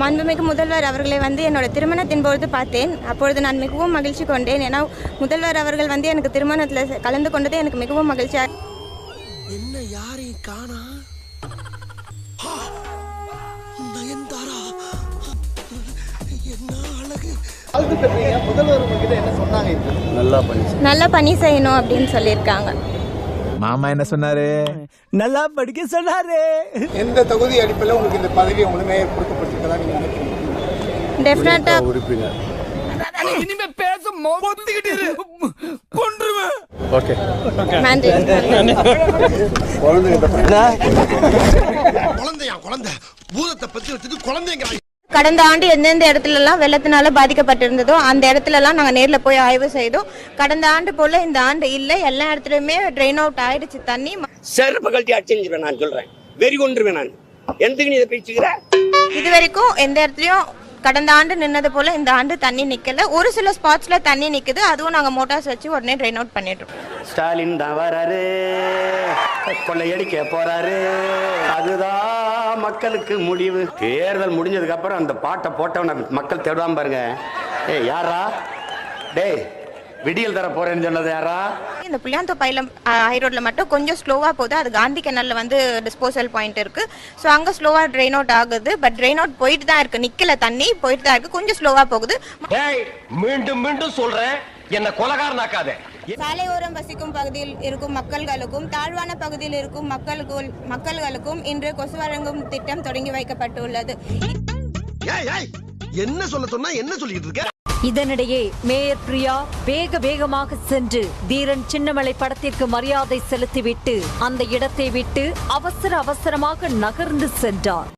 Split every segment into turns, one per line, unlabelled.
மாண்புமிகு முதல்வர் அவர்களை வந்து என்னோட திருமணத்தின் பொழுது பார்த்தேன். அப்பொழுது நான் மிகவும் மகிழ்ச்சி கொண்டேன். ஏன்னா முதல்வர் அவர்கள் வந்து எனக்கு திருமணத்தில் கலந்து கொண்டது எனக்கு மிகவும் மகிழ்ச்சியாக
என்ன யாரையும் காணா? நயன்தாரா? என்ன அழகு?
நல்லா
பணி செய்யணும் அப்படின்னு சொல்லியிருக்காங்க.
மாமா என்ன சொன்னாரு?
நல்லா படிக்க சொன்னாரு.
எந்த தொகுதி அடிப்படையில் உங்களுக்கு இந்த பதவி உங்களுக்கு மேயர் கொடுக்கப்பட்டிருக்கதா நீங்க நினைக்கிறீங்க?
உறுப்பினர்.
இனிமே பேச கொன்றுவேன்.
ஓகே.
நன்றி.
குழந்தையா குழந்தை. பூதத்தை பத்தி வச்சுட்டு குழந்தைங்க
கடந்த ஆண்டு எந்தெந்த இடத்துலலாம் வெள்ளத்தினால பாதிக்கப்பட்டிருந்ததோ அந்த இடத்துலலாம் நாங்கள் நேரில் போய் ஆய்வு செய்தோம். கடந்த ஆண்டு போல் இந்த ஆண்டு இல்லை. எல்லா இடத்துலையுமே ட்ரெயின் அவுட் ஆயிடுச்சு. தண்ணி
செருப்பு கழட்டி அடிச்சிருவேன் நான் சொல்றேன். வெறி கொண்டுருவேன் நான். எந்தக்கு நீ இதை பேச்சுக்கிற
இது வரைக்கும் எந்த இடத்துலையும் கடந்த ஆண்டு நின்னது போல இந்த ஆண்டு தண்ணி நிக்கல. ஒரு சில ஸ்பாட்ஸ்ல தண்ணி நிக்குது. அதுவும் நாங்க மோட்டார்ஸ் வச்சு உடனே ட்ரெயின் அவுட் பண்ணிடுறோம்
ஸ்டாலின் தான் வராரு. கொள்ளையடிக்க போறாரு. அதுதான் மக்களுக்கு முடிவு. தேர்தல் முடிஞ்சதுக்கு அப்புறம் அந்த பாட்டை போட்டவன மக்கள் தேடுவான் பாருங்க. ஏய் யாரா டேய் விடியல் தர போறேன்னு சொன்னது யாரா
இந்த புளியாந்தோ பைலம் ஹைரோட்ல மட்டும் கொஞ்சம் ஸ்லோவா போகுது. அது காந்தி கெனல்ல வந்து டிஸ்போசல் பாயிண்ட் இருக்கு. ஸோ அங்க ஸ்லோவா ட்ரெயின் அவுட் ஆகுது. பட் ட்ரெயின் அவுட் போயிட்டு தான் இருக்கு. நிக்கல தண்ணி போயிட்டு தான் இருக்கு. கொஞ்சம் ஸ்லோவா போகுது.
டேய் மீண்டும் மீண்டும் சொல்றேன். என்ன கொலகாரனாக்காத.
சாலையோரம் வசிக்கும் பகுதியில் இருக்கும் மக்கள்களுக்கும் தாழ்வான பகுதியில் இருக்கும் மக்களுக்கும் மக்கள்களுக்கும் இன்று கொசு வழங்கும் திட்டம் தொடங்கி வைக்கப்பட்டுள்ளது.
ஏய் ஏய் என்ன சொல்ல சொன்னா என்ன சொல்லிட்டு இருக்க?
இதனிடையே மேயர் பிரியா வேக வேகமாக சென்று தீரன் சின்னமலை படத்திற்கு மரியாதை செலுத்திவிட்டு அந்த இடத்தை விட்டு அவசர அவசரமாக நகர்ந்து சென்றார்.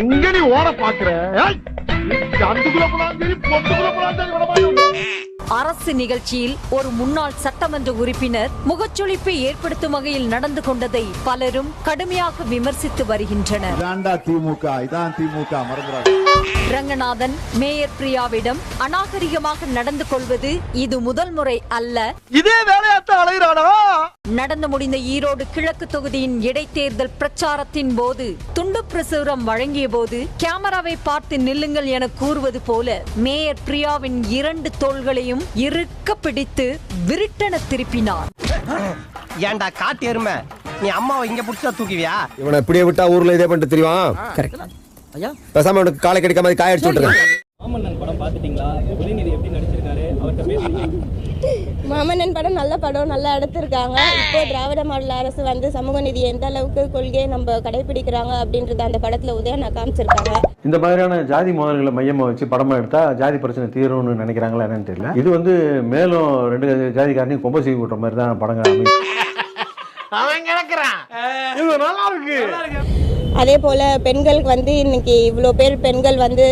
எங்க நீ ஓட பாக்குற
அரசு நிகழ்ச்சியில் ஒரு முன்னாள் சட்டமன்ற உறுப்பினர் முகச்சுளிப்பை ஏற்படுத்தும் வகையில் நடந்து கொண்டதை பலரும் கடுமையாக விமர்சித்து வருகின்றனர்.
திமுக இதான் திமுக மறந்துடாது
ரங்கநாதன் மேயர் பிரியாவிடம் அநாகரிகமாக நடந்து கொள்வது இது முதல் முறை அல்ல.
இதே
நடந்து முடிந்த ஈரோடு கிழக்கு தொகுதியின் இடைத்தேர்தல் பிரச்சாரத்தின் போது துண்டு பிரசுரம் வழங்கிய போது கேமராவை பார்த்து நில்லுங்கள் என கூறுவது போல மேயர் பிரியாவின் இரண்டு தோள்களையும் இறுக்க பிடித்து விருட்டென திருப்பினார்.
ஏன்டா காட்டு எருமை? நீ அம்மாவை இங்க புடிச்சா தூக்குவியா?
இவனை இப்படியே விட்டா ஊர்ல இதே பண்ணிட்டு தெரியும்
ஐயா?
பேசாம அவனுக்கு காலை கடிக்க மாதிரி காய அடிச்சு விட்டுருங்க
மாமன்னன் படம் நல்ல படம் நல்லா எடுத்திருக்காங்க. இப்போ திராவிட மாடல் அரசு வந்து சமூக நீதி எந்த அளவுக்கு கொள்கையை நம்ம கடைபிடிக்கிறாங்க அப்படின்றத அந்த படத்துல உதயனா காமிச்சிருக்காங்க.
இந்த மாதிரியான ஜாதி மோதல்களை மையமா வச்சு படமா எடுத்தா ஜாதி பிரச்சனை தீரும்னு நினைக்கிறாங்களா என்னன்னு தெரியல. இது வந்து மேலும் ரெண்டு ஜாதிக்காரனையும் கொம்ப செய்ய விட்டுற மாதிரி தான் படங்கள்
அவன் கிடக்குறான். இது நல்லா இருக்கு.
அதே போல பெண்களுக்கு வந்து இன்னைக்கு இவ்வளோ பேர் பெண்கள் வந்து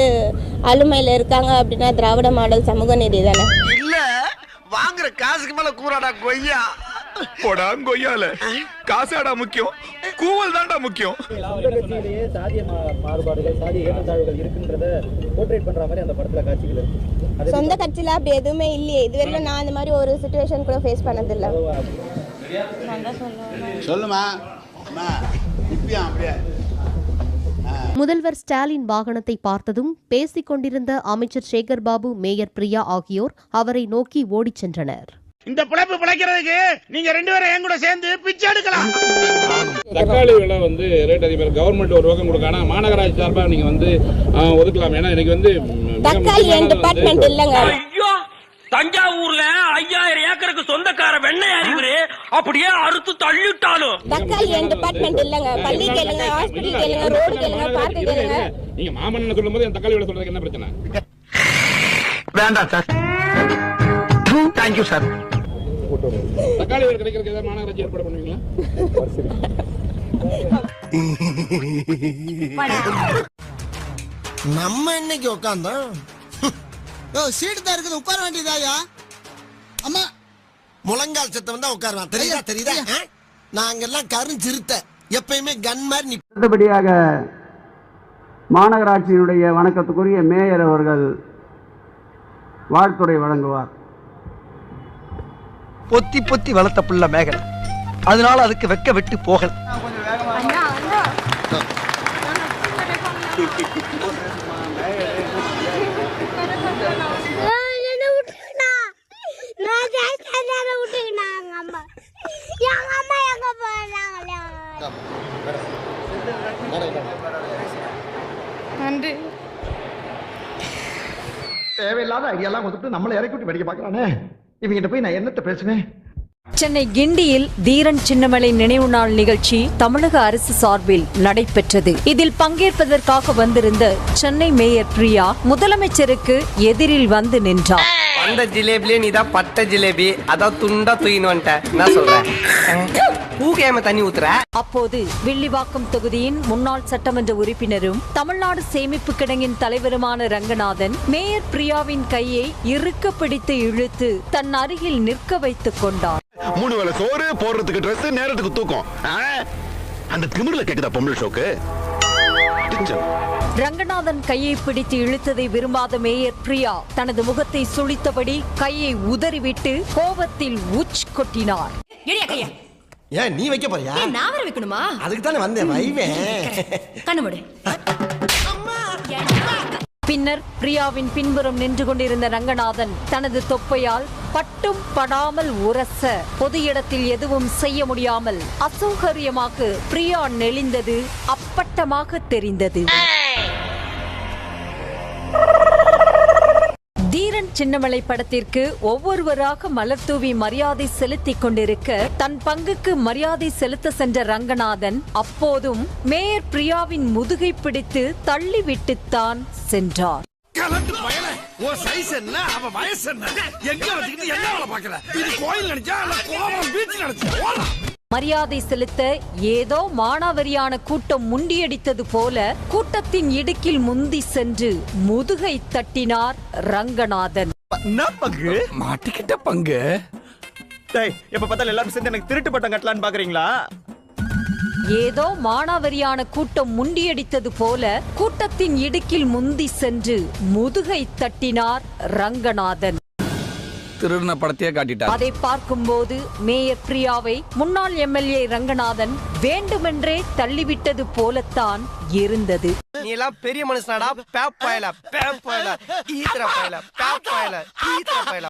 ஆளுமையில இருக்காங்க அப்படின்னா திராவிட மாடல் சமூக நீதி தானே?
இல்ல வாங்குற காசுக்கு மேல கூறாடா கொய்யா.
போடா கொய்யால. காசாடா முக்கியம். கூவல் தான்டா முக்கியம்.
சொந்த கட்சியில அப்படி எதுவுமே இல்லையே. இதுவரையிலும் நான் இந்த மாதிரி ஒரு சுச்சுவேஷன் கூட ஃபேஸ் பண்ணதில்லை.
சொல்லுமா அம்மா. இப்பயா அப்படியே?
முதல்வர் ஸ்டாலின் வாகனத்தை பார்த்ததும் பேசிக் கொண்டிருந்த அமைச்சர் சேகர் பாபு மேயர் பிரியா ஆகியோர் அவரை நோக்கி ஓடிச் சென்றனர்.
இந்த பிழைப்பு பிழைக்கிறதுக்கு நீங்க ரெண்டு பேரும் என் கூட சேர்ந்து பிச்சை எடுக்கலாம்.
தக்காளி விலை வந்து ரேட் அதிகம் கவர்மெண்ட் ஒரு பக்கம் கொடுக்கானா மாநகராட்சி சார்பாக நீங்க வந்து ஒதுக்கலாம். ஏன்னா எனக்கு வந்து
தக்காளி என் டிபார்ட்மெண்ட் இல்லைங்க.
ஐயோ ஏக்கருக்கு சொந்தக்கார வெண்ணெய் அறிவுரு அப்படியே அறுத்து தள்ளிட்டாலும்.
தக்காளி என் டிபார்ட்மெண்ட் இல்லைங்க. பள்ளி கேளுங்க ஹாஸ்பிட்டல் கேளுங்க ரோடு கேளுங்க பார்க்கு கேளுங்க.
நீங்க மாமன் சொல்லும் போது என் தக்காளி விலை சொல்றதுக்கு என்ன பிரச்சனை?
வேண்டாம் சார். தேங்க்யூ சார்
தக்காளி விலை கிடைக்கிறதுக்கு ஏதாவது மாநகராட்சி ஏற்பாடு பண்ணுவீங்களா?
நம்ம இன்னைக்கு உட்காந்தோம் சீட்டு தான் இருக்குது உட்கார வேண்டியதாயா? அம்மா முழங்கால் சத்தம் தான் உட்காருவான். தெரியுதா தெரியுதா? நாங்கெல்லாம் கருஞ்சிருத்த எப்பயுமே கன் மாதிரி.
அடுத்தபடியாக மாநகராட்சியினுடைய வணக்கத்துக்குரிய மேயர் அவர்கள் வாழ்த்துறை வழங்குவார்.
பொத்தி பொத்தி வளர்த்த புள்ள மேகல். அதனால அதுக்கு வெக்க விட்டு போகல
என்ன விட்டுக்கினா நான் ஜெயிச்சதால விட்டுக்கினா எங்க அம்மா எங்க அம்மா எங்க போனாங்களா
நன்றி.
தேவையில்லாத ஐடியாலாம் கொடுத்துட்டு நம்மளை இறக்கி விட்டு வெடிக்க பார்க்கறானே? இவங்கிட்ட போய் நான் என்னத்த பேசுவேன்?
சென்னை கிண்டியில் தீரன் சின்னமலை நினைவு நாள் நிகழ்ச்சி தமிழக அரசு சார்பில் நடைபெற்றது. இதில் பங்கேற்பதற்காக வந்திருந்த சென்னை மேயர் பிரியா முதலமைச்சருக்கு எதிரில் வந்து நின்றார்.
அந்த ஜிலேபிலே நீ தான் பட்ட ஜிலேபி. அதான் துண்டா தூயின்னு வந்துட்ட. என்ன சொல்ற? பூக்கையாம தண்ணி ஊத்துற?
அப்போது வில்லிவாக்கம் தொகுதியின் முன்னாள் சட்டமன்ற உறுப்பினரும் தமிழ்நாடு சேமிப்பு கிடங்கின் தலைவருமான ரங்கநாதன் மேயர் பிரியாவின் கையை இறுக்க பிடித்து இழுத்து தன் அருகில் நிற்க வைத்துக் கொண்டார்.
மூணு வேளை சோறு போடுறதுக்கு Dress நேரத்துக்கு தூக்கம்? அந்த திமிர்ல கேக்குதா பொம்பளை ஷோக்கு?
ரங்கநாதன் கையை பிடித்து இழுத்ததை விரும்பாத மேயர் பிரியா தனது முகத்தை சுளித்தபடி கையை உதறிவிட்டு கோபத்தில் உச் கொட்டினார்.
ஏன் நீ வைக்க போறியா?
நான் வர வைக்கணுமா?
அதுக்கு தானே வந்தேன் வைவேன்
கண்ணு மூடு.
பின்னர் பிரியாவின் பின்புறம் நின்று கொண்டிருந்த ரங்கநாதன் தனது தொப்பையால் பட்டும் படாமல் உரச பொது இடத்தில் எதுவும் செய்ய முடியாமல் அசௌகரியமாக பிரியா நெளிந்தது அப்பட்டமாக தெரிந்தது. தீரன் சின்னமலை படத்திற்கு ஒவ்வொருவராக மலர் தூவி மரியாதை செலுத்திக் கொண்டிருக்க தன் பங்குக்கு மரியாதை செலுத்த சென்ற ரங்கநாதன் அப்போதும் மேயர் பிரியாவின் முதுகை பிடித்து தள்ளிவிட்டுத்தான் சென்றார்.
கலந்து பயல உன் சைஸ் என்ன? அவ வயசு என்ன? எங்க வச்சுக்கிட்டு என்ன வேலை பாக்குற இது கோயில் நினைச்சா இல்ல கோவம் பீச் நினைச்சா?
மரியாதை செலுத்த ஏதோ மானாவரியான கூட்டம் முண்டியடித்தது போல கூட்டத்தின் இடுக்கில் முந்தி சென்று முதுகை தட்டினார் ரங்கநாதன்.
பங்கு? மாட்டிக்கிட்ட பங்கு. டேய் எப்ப பார்த்தாலும் எல்லாரும் சேர்ந்து எனக்கு திருட்டு பட்டம் கட்டலான்னு பாக்குறீங்களா?
ஏதோ மானாவரியான கூட்டம் முண்டியடித்தது போல கூட்டத்தின் இடுக்கில் முந்தி சென்று முதுகை தட்டினார் ரங்கநாதன்.
திருடின படத்தையே காட்டிட்டார்.
அதை பார்க்கும்போது மேயர் பிரியாவை முன்னாள் எம்எல்ஏ ரங்கநாதன் வேண்டுமென்றே தள்ளிவிட்டது போலத்தான் இருந்தது.
நீ எல்லாம் பெரிய மனுஷனாடா பேப் பயல பேப் பயல ஈத்திர பயல பேப் பயல ஈத்திர பயல.